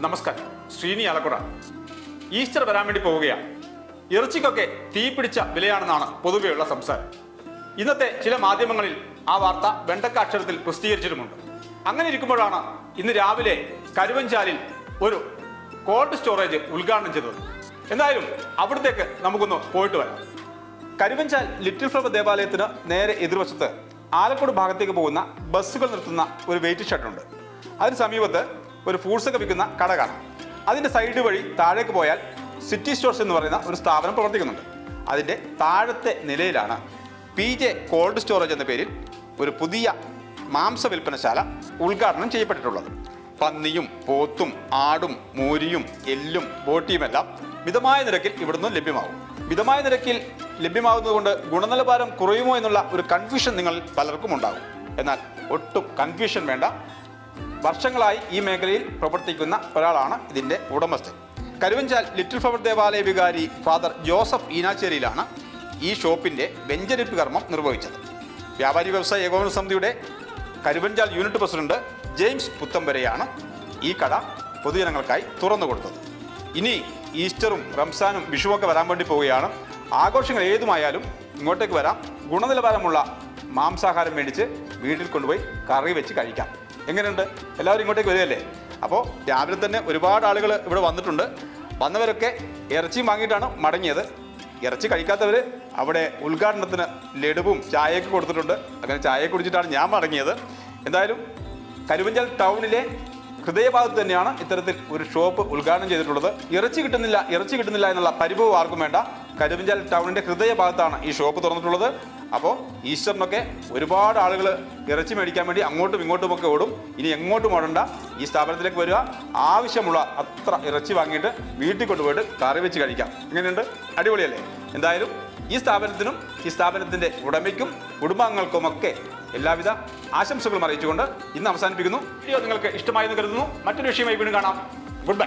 നമസ്കാരം. ശ്രീനി ആലക്കുട. ഈസ്റ്റർ വരാൻ വേണ്ടി പോവുകയാണ്. ഇറച്ചിക്കൊക്കെ തീ പിടിച്ച വിലയാണെന്നാണ് പൊതുവെയുള്ള സംസാരം. ഇന്നത്തെ ചില മാധ്യമങ്ങളിൽ ആ വാർത്ത വെണ്ടക്ക അക്ഷരത്തിൽ പ്രസിദ്ധീകരിച്ചിട്ടുമുണ്ട്. അങ്ങനെ ഇരിക്കുമ്പോഴാണ് ഇന്ന് രാവിലെ കരുവഞ്ചാലിൽ ഒരു കോൾഡ് സ്റ്റോറേജ് ഉദ്ഘാടനം ചെയ്തത്. എന്തായാലും അവിടത്തേക്ക് നമുക്കൊന്ന് പോയിട്ട് വരാം. കരുവഞ്ചാൽ ലിറ്റിൽ ഫ്ലവർ ദേവാലയത്തിന് നേരെ എതിർവശത്ത് ആലക്കോട് ഭാഗത്തേക്ക് പോകുന്ന ബസ്സുകൾ നിർത്തുന്ന ഒരു വെയിറ്റ് ഷെഡുണ്ട്. അതിന് സമീപത്ത് ഒരു ഫ്രൂട്ട്സ് ഒക്കെ വിൽക്കുന്ന കട കാണാം. അതിന്റെ സൈഡ് വഴി താഴേക്ക് പോയാൽ സിറ്റി സ്റ്റോർസ് എന്ന് പറയുന്ന ഒരു സ്ഥാപനം പ്രവർത്തിക്കുന്നുണ്ട്. അതിന്റെ താഴത്തെ നിലയിലാണ് പി ജെ കോൾഡ് സ്റ്റോറേജ് എന്ന പേരിൽ ഒരു പുതിയ മാംസ വിൽപ്പനശാല ഉദ്ഘാടനം ചെയ്യപ്പെട്ടിട്ടുള്ളത്. പന്നിയും പോത്തും ആടും മൂരിയും എല്ലും ബോട്ടിയുമെല്ലാം മിതമായ നിരക്കിൽ ഇവിടുന്ന് ലഭ്യമാകും. മിതമായ നിരക്കിൽ ലഭ്യമാകുന്നതുകൊണ്ട് ഗുണനിലവാരം കുറയുമോ എന്നുള്ള ഒരു കൺഫ്യൂഷൻ നിങ്ങൾ പലർക്കും ഉണ്ടാകും. എന്നാൽ ഒട്ടും കൺഫ്യൂഷൻ വേണ്ട. വർഷങ്ങളായി ഈ മേഖലയിൽ പ്രവർത്തിക്കുന്ന ഒരാളാണ് ഇതിന്റെ ഉടമസ്ഥൻ. കരുവഞ്ചാൽ ലിറ്റിൽ ഫ്ലവർ ദേവാലയ വികാരി ഫാദർ ജോസഫ് ഈനാച്ചേരിയിലാണ് ഈ ഷോപ്പിന്റെ വെഞ്ചരിപ്പ് കർമ്മം നിർവഹിച്ചത്. വ്യാപാരി വ്യവസായ ഏകോപന സമിതിയുടെ കരുവഞ്ചാൽ യൂണിറ്റ് പ്രസിഡന്റ് ജെയിംസ് പുത്തമ്പരയാണ് ഈ കട പൊതുജനങ്ങൾക്കായി തുറന്നു കൊടുത്തത്. ഇനി ഈസ്റ്ററും റംസാനും വിഷുവൊക്കെ വരാൻ വേണ്ടി പോവുകയാണ്. ആഘോഷങ്ങൾ ഏതുമായാലും ഇങ്ങോട്ടേക്ക് വരാം. ഗുണനിലവാരമുള്ള മാംസാഹാരം മേടിച്ച് വീട്ടിൽ കൊണ്ടുപോയി കറി വെച്ച് കഴിക്കാം. എങ്ങനെയുണ്ട്? എല്ലാവരും ഇങ്ങോട്ടേക്ക് വരികയല്ലേ? അപ്പോൾ രാവിലെ തന്നെ ഒരുപാട് ആളുകൾ ഇവിടെ വന്നിട്ടുണ്ട്. വന്നവരൊക്കെ ഇറച്ചിയും വാങ്ങിയിട്ടാണ് മടങ്ങിയത്. ഇറച്ചി കഴിക്കാത്തവർ അവിടെ ഉദ്ഘാടനത്തിന് ലഡുവും ചായയൊക്കെ കൊടുത്തിട്ടുണ്ട്. അങ്ങനെ ചായ കുടിച്ചിട്ടാണ് ഞാൻ മടങ്ങിയത്. എന്തായാലും കരുവഞ്ചൽ ടൗണിലെ ഹൃദയഭാഗത്ത് തന്നെയാണ് ഇത്തരത്തിൽ ഒരു ഷോപ്പ് ഉദ്ഘാടനം ചെയ്തിട്ടുള്ളത്. ഇറച്ചി കിട്ടുന്നില്ല ഇറച്ചി കിട്ടുന്നില്ല എന്നുള്ള പരിഭവം ആർക്കും വേണ്ട. കരുവഞ്ചാൽ ടൗണിന്റെ ഹൃദയഭാഗത്താണ് ഈ ഷോപ്പ് തുറന്നിട്ടുള്ളത്. അപ്പോൾ ഈസ്റ്ററിനൊക്കെ ഒരുപാട് ആളുകൾ ഇറച്ചി മേടിക്കാൻ വേണ്ടി അങ്ങോട്ടും ഇങ്ങോട്ടും ഒക്കെ ഓടും. ഇനി എങ്ങോട്ടും ഓടണ്ട. ഈ സ്ഥാപനത്തിലേക്ക് വരിക. ആവശ്യമുള്ള അത്ര ഇറച്ചി വാങ്ങിയിട്ട് വീട്ടിൽ കൊണ്ടുപോയിട്ട് കറി വെച്ച് കഴിക്കാം. ഇങ്ങനെയുണ്ട് അടിപൊളിയല്ലേ? എന്തായാലും ഈ സ്ഥാപനത്തിനും ഈ സ്ഥാപനത്തിന്റെ ഉടമയ്ക്കും കുടുംബാംഗങ്ങൾക്കുമൊക്കെ എല്ലാവിധ ആശംസകളും അറിയിച്ചുകൊണ്ട് ഇന്ന് അവസാനിപ്പിക്കുന്നു. വീഡിയോ നിങ്ങൾക്ക് ഇഷ്ടമായെന്ന് കരുതുന്നു. മറ്റൊരു വിഷയമായി വീണ്ടും കാണാം. Good bye